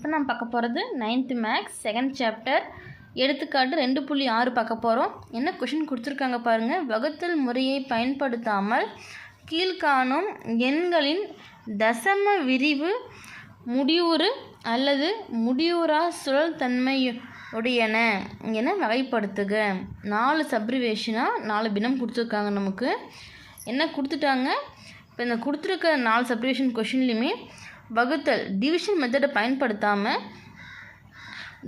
இப்போ நம்ம பார்க்க போகிறது நைன்த்து மேக்ஸ் செகண்ட் சாப்டர் எடுத்துக்காட்டு ரெண்டு புள்ளி ஆறு பார்க்க போகிறோம். என்ன கொஷின் கொடுத்துருக்காங்க பாருங்கள் வகுத்தல் முறையை பயன்படுத்தாமல் கீழ்காணும் எண்களின் தசம விரிவு முடிவுறு அல்லது முடிவுறா சுழல் தன்மையுடையன. என வகைப்படுத்துக. நாலு சப்ரிவேஷனாக நாலு பினம் கொடுத்துருக்காங்க நமக்கு. என்ன கொடுத்துட்டாங்க? இப்போ இந்த கொடுத்துருக்க நாலு சப்ரிவேஷன் கொஷின்லையுமே வகுத்தல் டிவிஷன் மெத்தடை பயன்படுத்தாமல்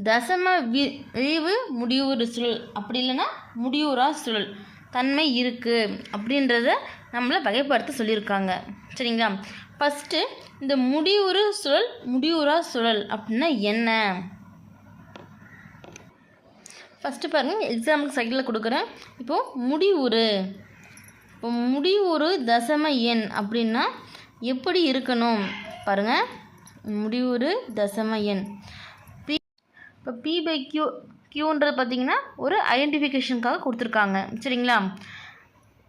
தசம வி விரிவு முடிவுறு சுழல். அப்படி இல்லைன்னா முடிவுறா சுழல். தன்மை இருக்குது அப்படின்றத நம்மளை வகைப்படுத்த சொல்லியிருக்காங்க. சரிங்களா? ஃபஸ்ட்டு இந்த முடிவுறு சுழல் முடிவுறா சுழல் அப்படின்னா என்ன? ஃபஸ்ட்டு பாருங்கள் எக்ஸாம்பிளுக்கு சைக்கிளில் கொடுக்குறேன். இப்போது முடிவுறு. இப்போ முடிவுறு தசம எண் அப்படின்னா எப்படி இருக்கணும்? பாருங்கள் முடிவுறு தசம எண். பி இப்போ பி பை கியூ கியூன்றது பார்த்தீங்கன்னா ஒரு ஐடென்டிஃபிகேஷனுக்காக கொடுத்துருக்காங்க. சரிங்களா?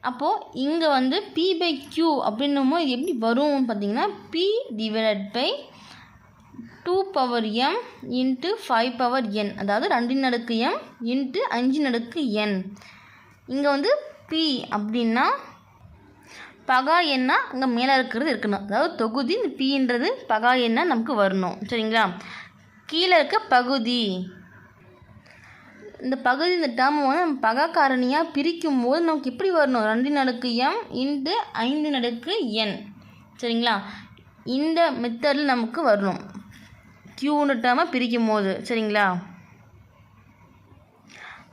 அப்போது இங்கே வந்து பி பை கியூ அப்படின்னும் இது எப்படி வரும்னு பார்த்தீங்கன்னா P divided by two power M into five power N அதாவது ரெண்டு நடுக்கு எம் இன்ட்டு அஞ்சு நடுக்கு என் இங்கே வந்து பி அப்படின்னா பகா எண்ணா அங்கே மேலே இருக்கிறது இருக்கணும். அதாவது தொகுதி இந்த பின்றது பகா எண்ணா நமக்கு வரணும். சரிங்களா? கீழே இருக்க பகுதி. இந்த பகுதி இந்த டேர்ம் வந்து நம்ம பகா காரணியாக பிரிக்கும் போது நமக்கு எப்படி வரணும்? ரெண்டு நடுக்கு எம் இன்ட்டு ஐந்து நடுக்கு என் சரிங்களா? இந்த மெத்தடில் நமக்கு வரணும். கியூன்னு டேர்மை பிரிக்கும் போது சரிங்களா?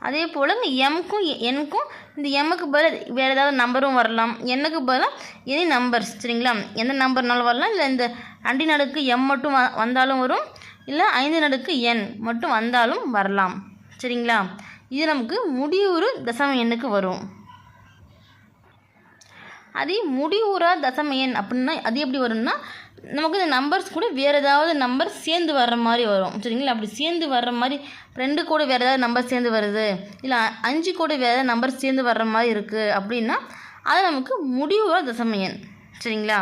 அதே போல் இந்த எம்க்கும் எனுக்கும் இந்த எம்முக்கு பதில் வேறு ஏதாவது நம்பரும் வரலாம். எண்ணுக்கு பதிலாக எனி நம்பர்ஸ் சரிங்களா? எந்த நம்பர்னாலும் வரலாம். இல்லை இந்த அண்டி நடுக்கு எம் மட்டும் வ வந்தாலும் வரும். இல்லை ஐந்து நடுக்கு எண் மட்டும் வந்தாலும் வரலாம். சரிங்களா? இது நமக்கு முடிவுறு தசம எண்ணுக்கு வரும். அதே முடிவுறா தசமையன் அப்படின்னா அது எப்படி வரும்னா நமக்கு இந்த நம்பர்ஸ் கூட வேறு ஏதாவது நம்பர் சேர்ந்து வர்ற மாதிரி வரும். சரிங்களா? அப்படி சேர்ந்து வர்ற மாதிரி ரெண்டு கூட வேறு ஏதாவது நம்பர் சேர்ந்து வருது இல்லை அஞ்சு கூட வேறு ஏதாவது நம்பர் சேர்ந்து வர்ற மாதிரி இருக்குது அப்படின்னா அது நமக்கு முடிவுறா தசமையன். சரிங்களா?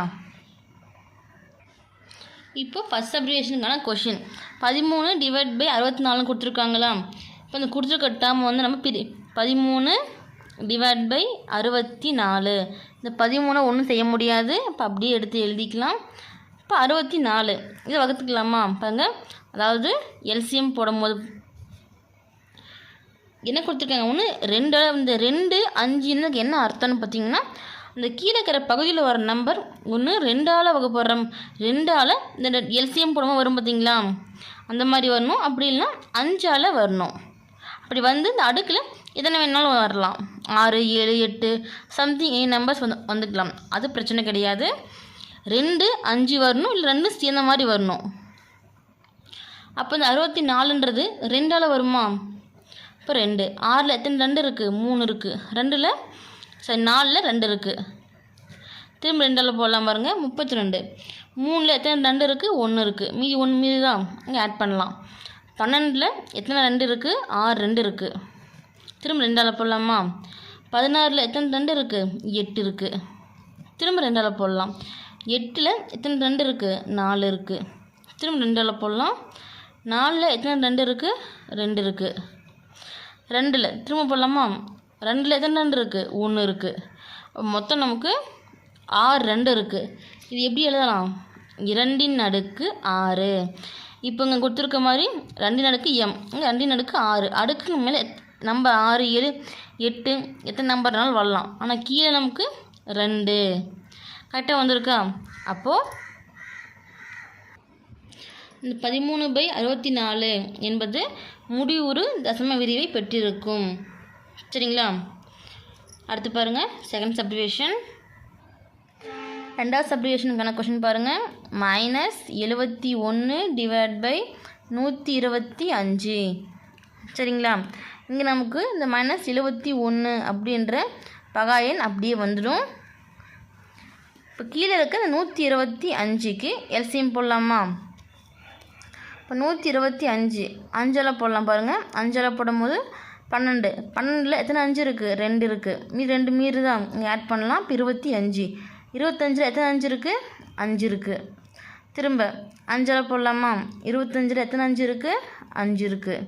இப்போ ஃபஸ்ட் அப்ரிவேஷனுக்கான கொஷின் பதிமூணு டிவைட் பை அறுபத்தி நாலு கொடுத்துருக்காங்களா இப்போ இந்த கொடுத்துருக்க டேர்ம் வந்து நம்ம பிரி பதிமூணு டிவைட் பை அறுபத்தி நாலு இந்த பதிமூணை ஒன்றும் செய்ய முடியாது. இப்போ அப்படியே எடுத்து எழுதிக்கலாம். இப்போ அறுபத்தி நாலு இதை வகுத்துக்கலாமா? பாருங்க. அதாவது எல்சிஎம் போடும்போது என்ன கொடுத்துருக்காங்க? ஒன்று ரெண்டு இந்த ரெண்டு அஞ்சுன்னு என்ன அர்த்தம்னு பார்த்தீங்கன்னா இந்த கீழே இருக்கிற பகுதியில் வர நம்பர் ஒன்று ரெண்டால் வகுப்படுற ரெண்டால் இந்த எல்சிஎம் போடும்போது வரும் பார்த்தீங்களா? அந்த மாதிரி வரணும். அப்படி இல்லைன்னா அஞ்சால் வரணும். அப்படி வந்து இந்த அடுக்கில் எத்தனை வேணாலும் வரலாம். ஆறு ஏழு எட்டு சம்திங் ஏ நம்பர்ஸ் வந்து வந்துக்கலாம். அது பிரச்சனை கிடையாது. ரெண்டு அஞ்சு வரணும் இல்லை ரெண்டும் சேர்ந்த மாதிரி வரணும். அப்போ இந்த அறுபத்தி நாலுன்றது ரெண்டால் வருமா? இப்போ ரெண்டு. ஆறில் எத்தனை ரெண்டு இருக்குது மூணு இருக்குது ரெண்டில் சரி நாலில் ரெண்டு இருக்குது திரும்ப ரெண்டால் போடலாம் பாருங்கள் முப்பத்தி ரெண்டு மூணில் எத்தனை ரெண்டு இருக்குது ஒன்று இருக்குது மீதி ஒன்று மீதி தான் இங்கே ஆட் பண்ணலாம். பன்னெண்டில் எத்தனை ரெண்டு இருக்குது ஆறு ரெண்டு இருக்குது திரும்ப ரெண்டால் போடலாமா? பதினாறில் எத்தனை ரெண்டு இருக்குது எட்டு இருக்குது திரும்ப ரெண்டால் போடலாம். எட்டில் எத்தனை ரெண்டு இருக்குது நாலு இருக்குது திரும்ப ரெண்டால் போடலாம். நாலில் எத்தனை ரெண்டு இருக்குது ரெண்டு இருக்குது ரெண்டில் திரும்ப போடலாமா? ரெண்டில் எத்தனை ரெண்டு இருக்குது ஒன்று இருக்குது மொத்தம் நமக்கு ஆறு ரெண்டு இருக்குது இது எப்படி எழுதலாம்? இரண்டின் அடுக்கு ஆறு. இப்போ இங்கே கொடுத்துருக்க மாதிரி ரெண்டின் அடுக்கு எம் ரெண்டின் அடுக்கு ஆறு. அடுக்குங்க மேலே நம்பர் ஆறு ஏழு எட்டு எத்தனை நம்பர்னாலும் வரலாம். ஆனால் கீழே நமக்கு ரெண்டு. கரெக்டாக வந்திருக்கா? அப்போது இந்த பதிமூணு பை அறுபத்தி நாலு என்பது முடிவுறு தசம விரிவை பெற்றிருக்கும். சரிங்களா? அடுத்து பாருங்கள் செகண்ட் சப்டிவேஷன் ரெண்டாவது சப்டிவேஷனுக்கான கொஷின் பாருங்கள் மைனஸ் எழுபத்தி ஒன்று டிவைட் பை நூற்றி இருபத்தி அஞ்சு. சரிங்களா? இங்கே நமக்கு இந்த மைனஸ் எழுபத்தி ஒன்று அப்படின்ற பகாயன் அப்படியே வந்துடும். இப்போ கீழே இருக்க இந்த நூற்றி இருபத்தி அஞ்சுக்கு எல்சியம் போடலாமா? இப்போ நூற்றி இருபத்தி அஞ்சு அஞ்சலை போடலாம் பாருங்கள் அஞ்சலை போடும்போது பன்னெண்டு. பன்னெண்டில் எத்தனை அஞ்சு இருக்குது ரெண்டு இருக்குது மீ ரெண்டு மீறு தான் இங்கே ஆட் பண்ணலாம். இப்போ இருபத்தி அஞ்சு. இருபத்தஞ்சில் எத்தனை அஞ்சு இருக்குது அஞ்சு இருக்குது திரும்ப அஞ்சால் போடலாமா? இருபத்தஞ்சில் எத்தனை அஞ்சு இருக்குது அஞ்சு இருக்குது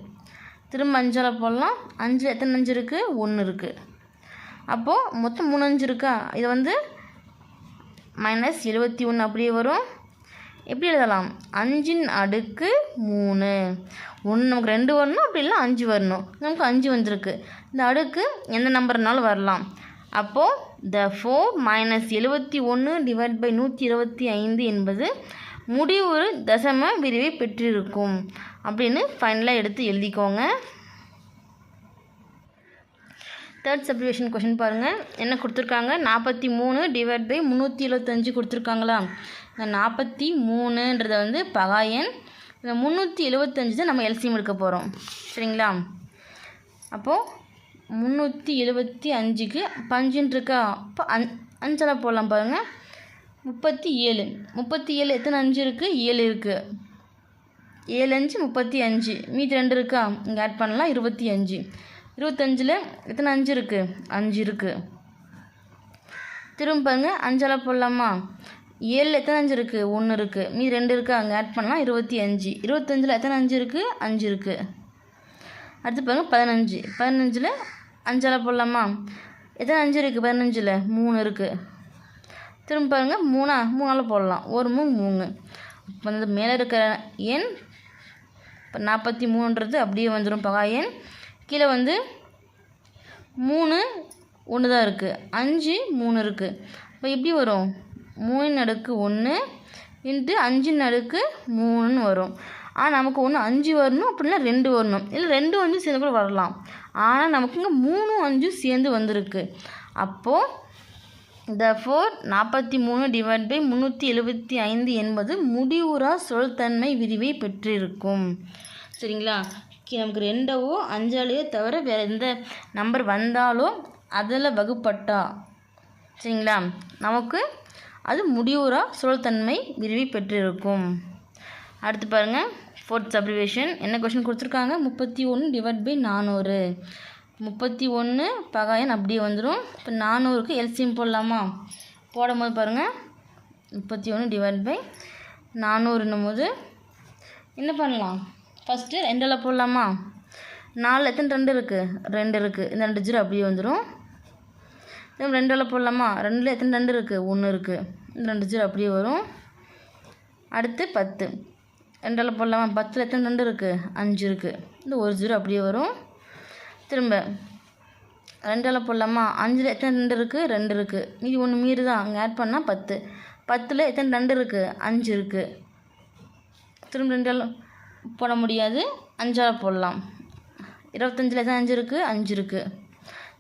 திரும்ப அஞ்சால் போடலாம் அஞ்சில் எத்தனை அஞ்சு இருக்குது ஒன்று இருக்குது அப்போது மொத்தம் மூணு அஞ்சு இருக்கா? இது வந்து மைனஸ் எழுபத்தி ஒன்று அப்படியே வரும். எப்படி எழுதலாம்? அஞ்சின் அடுக்கு மூணு. ஒன்று நமக்கு ரெண்டு வரணும் அப்படி இல்லை அஞ்சு வரணும். நமக்கு அஞ்சு வந்திருக்கு. இந்த அடுக்கு எந்த நம்பர்னாலும் வரலாம். அப்போது த ஃபோர் மைனஸ் எழுபத்தி ஒன்று டிவைட் பை நூற்றி இருபத்தி ஐந்து என்பது முடிவு தசம விரிவை பெற்றிருக்கும். அப்படின்னு ஃபைனலாக எடுத்து எழுதிக்கோங்க. தேர்ட் சப்ரிவேஷன் கொஷின் பாருங்கள் என்ன கொடுத்துருக்காங்க? நாற்பத்தி மூணு டிவைட் பை முந்நூற்றி எழுபத்தஞ்சு கொடுத்துருக்காங்களா? இந்த நாற்பத்தி மூணுன்றத வந்து பகாயன் இந்த முந்நூற்றி எழுபத்தஞ்சு தான் நம்ம எல்சியம் எடுக்க போகிறோம் சரிங்களா? அப்போது முந்நூற்றி எழுபத்தி அஞ்சுக்கு பஞ்சுன்னு இருக்கா? அப்போ அஞ் அஞ்சலாக போடலாம் பாருங்கள் முப்பத்தி ஏழு. முப்பத்தி ஏழு எத்தனை அஞ்சு இருக்குது ஏழு இருக்குது ஏழு அஞ்சு முப்பத்தி அஞ்சு. மீதி ரெண்டு இருக்கா? இங்கே ஆட் பண்ணலாம். இருபத்தி அஞ்சு. இருபத்தஞ்சில் எத்தனை அஞ்சு இருக்குது அஞ்சு இருக்குது திரும்ப பாருங்க. அஞ்சால் போடலாமா? ஏழில் எத்தனை அஞ்சு இருக்குது ஒன்று இருக்குது மீதி ரெண்டு இருக்கா? அங்கே ஆட் பண்ணலாம். இருபத்தி அஞ்சு. இருபத்தஞ்சில் எத்தனை அஞ்சு இருக்குது அஞ்சு இருக்குது அடுத்து பாருங்க. பதினஞ்சு. பதினஞ்சில் அஞ்சால் போடலாமா? எத்தனை அஞ்சு இருக்குது பதினஞ்சில் மூணு இருக்குது திரும்ப பாருங்க. மூணா? மூணால் போடலாம். ஒரு மூணு மூணு. இப்போ வந்து மேலே இருக்கிற எண் நாற்பத்தி மூணுன்றது அப்படியே வந்துடும் பகா எண் கீழே வந்து மூணு ஒன்று தான் இருக்குது அஞ்சு மூணு இருக்குது இப்போ எப்படி வரும்? மூணு நடுக்கு ஒன்று இன்ட்டு அஞ்சு நடுக்கு மூணுன்னு வரும். ஆனால் நமக்கு ஒன்று அஞ்சு வரணும் அப்படின்னா ரெண்டு வரணும். இல்லை ரெண்டு அஞ்சு சேர்ந்து கூட வரலாம். ஆனால் நமக்கு இங்கே மூணும் அஞ்சும் சேர்ந்து வந்திருக்கு. அப்போது த ஃபோர் நாற்பத்தி மூணு டிவைட் பை முந்நூற்றி எழுபத்தி ஐந்து என்பது முடிவுறா சொல்தன்மை விரிவை பெற்றிருக்கும். சரிங்களா? நமக்கு ரெண்டவோ அஞ்சாலையோ தவிர வேறு எந்த நம்பர் வந்தாலோ அதில் வகுப்பட்டா. சரிங்களா? நமக்கு அது முடிவுறா சொல்தன்மை விரிவை பெற்றிருக்கும். அடுத்து பாருங்கள் ஃபோர்த் சப்ரிவேஷன் என்ன கொஷின் கொடுத்துருக்காங்க? முப்பத்தி ஒன்று டிவைட் பை நானூறு. முப்பத்தி ஒன்று பகாயன் அப்படியே வந்துடும் இப்போ நானூறுக்கு எல்சியம் போடலாமா? போடும்போது பாருங்கள் முப்பத்தி ஒன்று டிவைட் பை நானூறுன்னும் போது என்ன பண்ணலாம்? ஃபஸ்ட்டு ரெண்டில் போடலாமா? நாலு எத்தனை ரெண்டு இருக்குது ரெண்டு இருக்குது இந்த ரெண்டு ஜீரோ அப்படியே வந்துடும் திரும்ப ரெண்டில் போடலாமா? ரெண்டில் எத்தனை ரெண்டு இருக்குது ஒன்று இருக்குது இந்த ரெண்டு ஜீரோ அப்படியே வரும். அடுத்து பத்து. ரெண்டில் போடலாமா? பத்தில் எத்தனை ரெண்டு இருக்குது அஞ்சு இருக்குது இந்த ஒரு ஜீரோ அப்படியே வரும். திரும்ப. ரெண்டில் போடலாமா? அஞ்சில் எத்தனை ரெண்டு இருக்குது ரெண்டு இருக்குது மீதி ஒன்று மீறி தான் அங்கே ஆட் பண்ணால் பத்து. பத்தில் எத்தனை ரெண்டு இருக்குது அஞ்சு இருக்குது திரும்ப ரெண்டால் போட முடியாது. அஞ்சால் போடலாம். இருபத்தஞ்சில் எத்தனை அஞ்சு இருக்குது அஞ்சு இருக்குது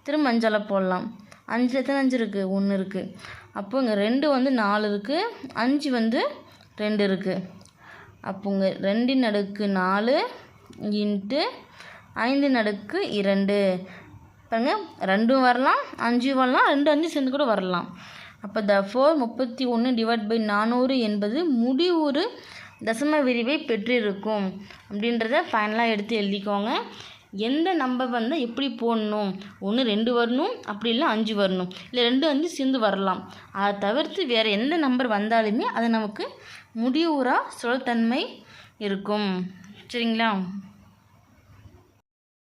திரும்ப அஞ்சால் போடலாம். அஞ்சில் எத்தனை அஞ்சு இருக்குது ஒன்று இருக்குது அப்போ இங்கே ரெண்டு வந்து நாலு இருக்குது அஞ்சு வந்து ரெண்டு இருக்குது அப்போ இங்கே ரெண்டின் அடுக்கு நாலு இன்ட்டு ஐந்து நடுக்கு இரண்டு. பாருங்க ரெண்டும் வரலாம் அஞ்சு வரலாம் ரெண்டு அஞ்சு சேர்ந்து கூட வரலாம். அப்போ த ஃபோர் முப்பத்தி ஒன்று டிவைட் பை நானூறு என்பது முடிவுறு தசம விரிவை பெற்றிருக்கும். அப்படின்றத ஃபைனலாக எடுத்து எழுதிக்கோங்க. எந்த நம்பர் வந்தால் எப்படி போடணும்? ஒன்று ரெண்டு வரணும் அப்படி இல்லை அஞ்சு வரணும். இல்லை ரெண்டு அஞ்சு சேர்ந்து வரலாம். அதை தவிர்த்து வேறு எந்த நம்பர் வந்தாலுமே அது நமக்கு முடிவுறா சொல்தன்மை இருக்கும். சரிங்களா?